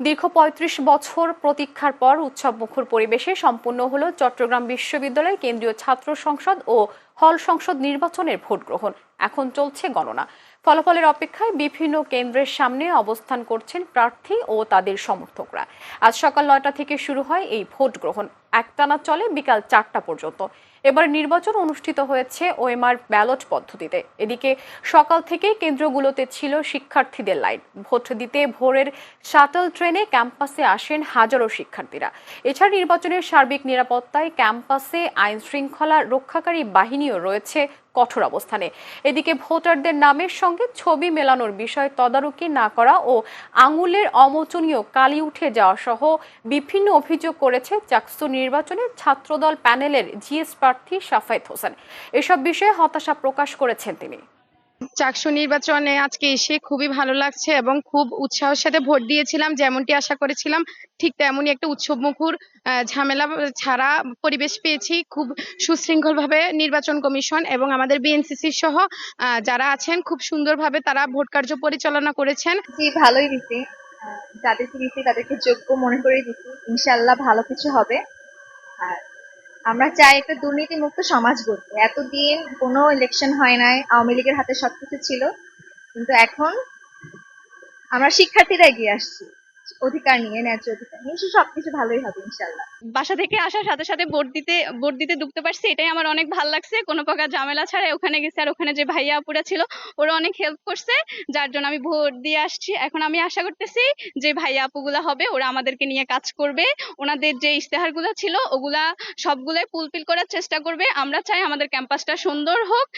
দীর্ঘ পঁয়ত্রিশ বছর প্রতীক্ষার পর উৎসব মুখর পরিবেশে সম্পূর্ণ হল চট্টগ্রাম বিশ্ববিদ্যালয় কেন্দ্রীয় ছাত্র সংসদ ও হল সংসদ নির্বাচনের ভোট গ্রহণ। এখন চলছে গণনা। ফলাফলের অপেক্ষায় বিভিন্ন কেন্দ্রের সামনে অবস্থান করছেন প্রার্থী ও তাদের সমর্থকরা। আজ সকাল নয়টা থেকে শুরু হয় এই ভোট গ্রহণ। একটানা চলে বিকাল চারটা পর্যন্ত। এবার নির্বাচন অনুষ্ঠিত হয়েছে ওএমআর ব্যালট পদ্ধতিতে। এদিকে সকাল থেকেই কেন্দ্রগুলোতে ছিল শিক্ষার্থীদের লাইন। ভোট দিতে ভোরের শাটল ট্রেনে ক্যাম্পাসে আসেন হাজারো শিক্ষার্থীরা। এছাড়া নির্বাচনের সার্বিক নিরাপত্তায় ক্যাম্পাসে আইন শৃঙ্খলা রক্ষাকারী বাহিনীও রয়েছে কঠোর অবস্থানে। এদিকে ভোটারদের নামের সঙ্গে ছবি মেলানোর বিষয় তদারকি না করা ও আঙুলের অমোচনীয় কালি উঠে যাওয়া সহ বিভিন্ন অভিযোগ করেছে চাকসু নির্বাচনে ছাত্রদল প্যানেলের জিএস প্রার্থী সাফায়েত হোসেন। এসব বিষয়ে হতাশা প্রকাশ করেছেন তিনি। চাকসু নির্বাচনে আজকে এসে খুবই ভালো লাগছে এবং খুব উৎসাহের সাথে ভোট দিয়েছিলাম, যেমনটি আশা করেছিলাম, ঠিক তেমনই একটা উৎসবমুখর ঝামেলা ছাড়া পরিবেশ পেয়েছি। খুব সুশৃঙ্খলভাবে নির্বাচন কমিশন এবং আমাদের বিএনসিসি সহ যারা আছেন, খুব সুন্দরভাবে তারা ভোট কার্য পরিচালনা করেছেন। ভালোই দিছি। যাদেরকে দিছি তাদেরকে যোগ্য মনে করে দিছি। ইনশাল্লাহ ভালো কিছু হবে। আর আমরা চাই একটা দুর্নীতি মুক্ত সমাজ গড়তে। এতদিন কোনো ইলেকশন হয় নাই, আওয়ামী লীগের হাতে সবকিছু ছিল। কিন্তু এখন আমরা শিক্ষার্থীরা এগিয়ে আসছি। অধিকার নিয়ে, ন্যায্য অধিকার নিয়ে সবকিছু ভালোই হবে ইনশাল্লাহ বাসা থেকে আসার সাথে সাথে ভোট দিতে ভোট দিতে ঢুকতে পারছি, এটাই আমার অনেক ভালো লাগছে। কোনো প্রকার ঝামেলা ছাড়া ওখানে গেছে, আর ওখানে যে ভাইয়া আপুরা ছিল, ওরা অনেক হেল্প করছে, যার জন্য আমি ভোট দিয়ে আসছি। এখন আমি আশা করতেছি যে ভাইয়া আপুগুলা হবে, ওরা আমাদেরকে নিয়ে কাজ করবে। ওনাদের যে ইশতেহারগুলো ছিল, ওগুলা সবগুলাই ফুলফিল করার চেষ্টা করবে। আমরা চাই আমাদের ক্যাম্পাসটা সুন্দর হোক।